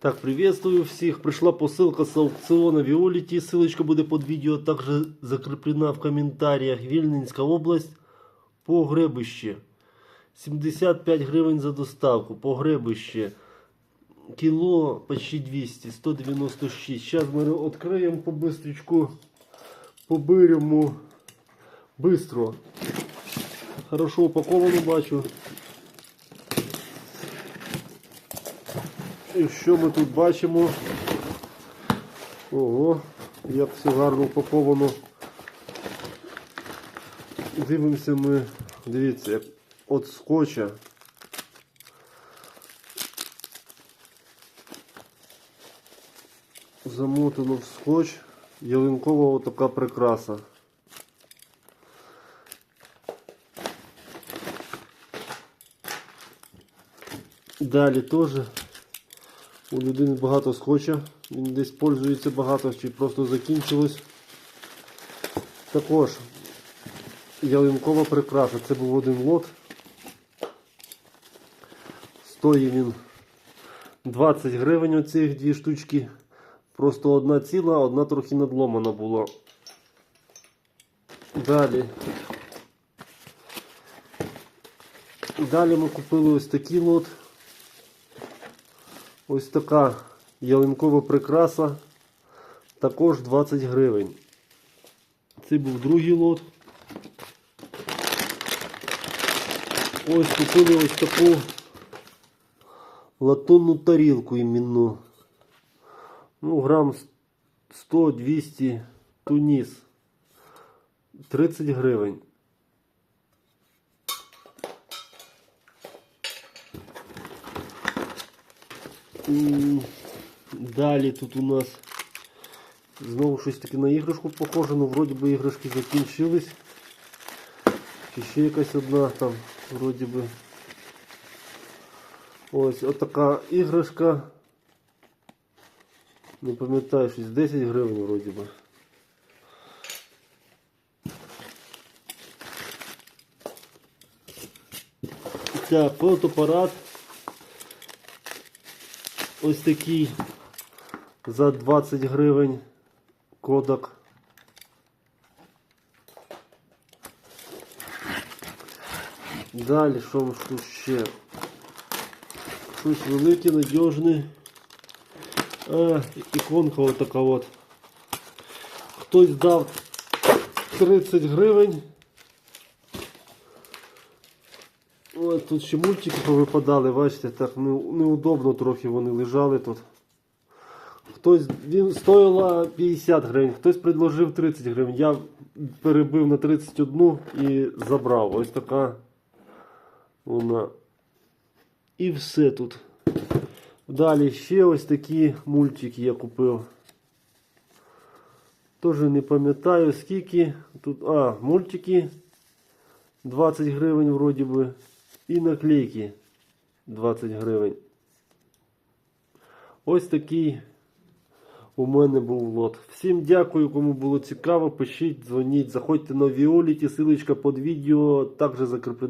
Так, приветствую всех. Пришла посылка с аукциона Виолити. Ссылочка будет под видео. Также закреплена в комментариях. Вільнинська область. Погребище. 75 гривень за доставку. Погребище. Кіло почти 200. 196. Сейчас ми відкриємо по бистрічку. Поберемо. Бистро. Хорошо упаковано бачу. І що ми тут бачимо? Ого, як все гарно упаковано. Дивимося ми, дивіться, от скотча. Замотано в скотч. Ялинкова отака прикраса. Далі теж у людини багато скотча. Він десь пользується багато чи просто закінчилось. Також ялинкова прикраса. Це був один лот. Стоїть він 20 гривень оцих дві штучки. Просто одна ціла, одна трохи надломана була. Далі. Далі ми купили ось такий лот. Ось така ялинкова прикраса. Також 20 гривень. Це був другий лот. Ось купили ось таку латунну тарілку іменну. Ну, грам 100-200 туніс. 30 гривень. Далі тут у нас знову щось таке на іграшку похоже, ну вроді би іграшки закінчились. Чи ще якась одна там, вроді би. Ось отака іграшка. Не пам'ятаю, щось 10 гривень вроді би. Так, фотоапарат. Ось такий за 20 гривень кодак. Далі, що тут ще? Щось велике, надіжне. А, іконка отака от. Хтось дав 30 гривень. Тут ще мультики повипадали, бачите, так не- неудобно трохи вони лежали тут. Хтось він стоїла 50 гривень, хтось предложив 30 гривень. Я перебив на 31 і забрав. Ось така вона. І все тут. Далі ще ось такі мультики я купив. Теж не пам'ятаю скільки. Тут, а, мультики 20 гривень вроді би. І наклейки 20 гривень. Ось такий у мене був лот. Всім дякую, кому було цікаво. Пишіть, дзвоніть, заходьте на Віоліті, силочка під відео, також закріплена.